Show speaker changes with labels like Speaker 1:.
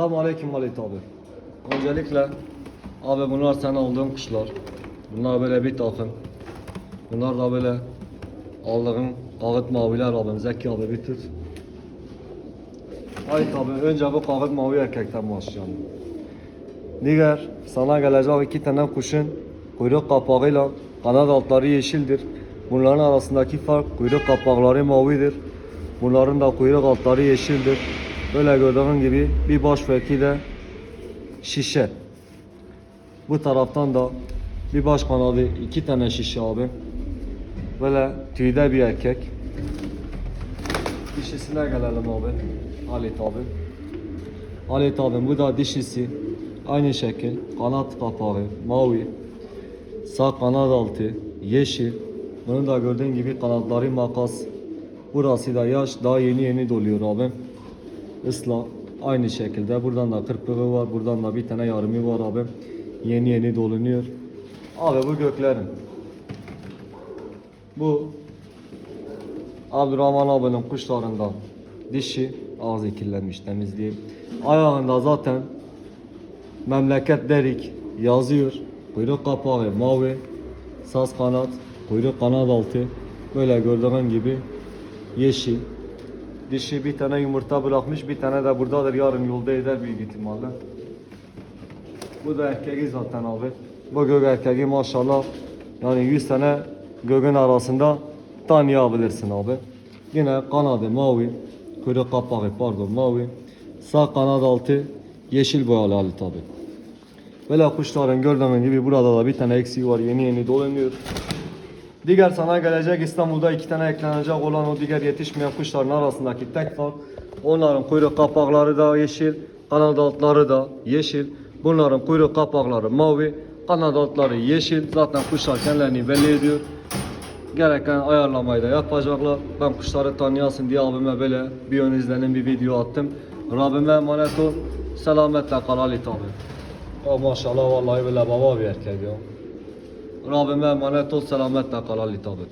Speaker 1: Selamun Aleyküm Halit abi. Öncelikle abi bunlar sen aldığın kuşlar. Bunlar böyle bir takım. Bunlar da böyle aldığın kağıt maviler abim. Zeki abi bir tut. Halit abi önce bu kağıt mavi erkekten başlayalım. Diğer sana gelecek iki tane kuşun kuyruk kapağıyla kanat altları yeşildir. Bunların arasındaki fark kuyruk kapakları mavidir. Bunların da kuyruk altları yeşildir. Böyle gördüğün gibi bir baş ve iki de şişe. Bu taraftan da bir baş kanadı iki tane şişe abi. Böyle tüyde bir erkek. Dişisine gelelim abi. Halit abi. Halit abim bu da dişisi. Aynı şekil kanat kapağı mavi. Sağ kanat altı yeşil. Bunu da gördüğün gibi kanatları makas. Burası da yaş daha yeni yeni doluyor abim. Isla aynı şekilde buradan da kırpığı var buradan da bir tane yarımı var abim. Yeni yeni dolunuyor. Abi bu göklerin. Bu Abdurrahman abinin kuşlarından dişi ağzı kirlenmiş temizleyeyim. Ayağında zaten memleket derik yazıyor. Kuyruk kapağı mavi, saz kanat, kuyruk kanat altı. Böyle gördüğün gibi yeşil. Dişi bir tane yumurta bırakmış, bir tane de buradadır. Yarın yolda eder büyük ihtimalle. Bu da erkeği zaten abi. Bu gök erkeği maşallah yani 100 tane göğün arasında tanıyabilirsin abi. Yine kanadı mavi, kuyruk kapağı pardon mavi. Sağ kanat altı yeşil boyalı Ali tabi. Böyle kuşların gördüğün gibi burada da bir tane eksiği var yeni yeni dolanıyor. Diğer sana gelecek İstanbul'da iki tane eklenecek olan o diğer yetişmeyen kuşların arasındaki tek fark onların kuyruk kapakları da yeşil, kanat altları da yeşil. Bunların kuyruk kapakları mavi, kanat altları yeşil. Zaten kuşlar kendilerini belli ediyor. Gereken ayarlamayı da yapacaklar. Ben kuşları tanıyasın diye abime böyle bir ön izlenim bir video attım. Rabbime emanet ol. Selametle kal Ali tabi. Ya maşallah vallahi böyle baba bir erkek ya. Rabbime emanet ol. Selametle kal Ali tabi.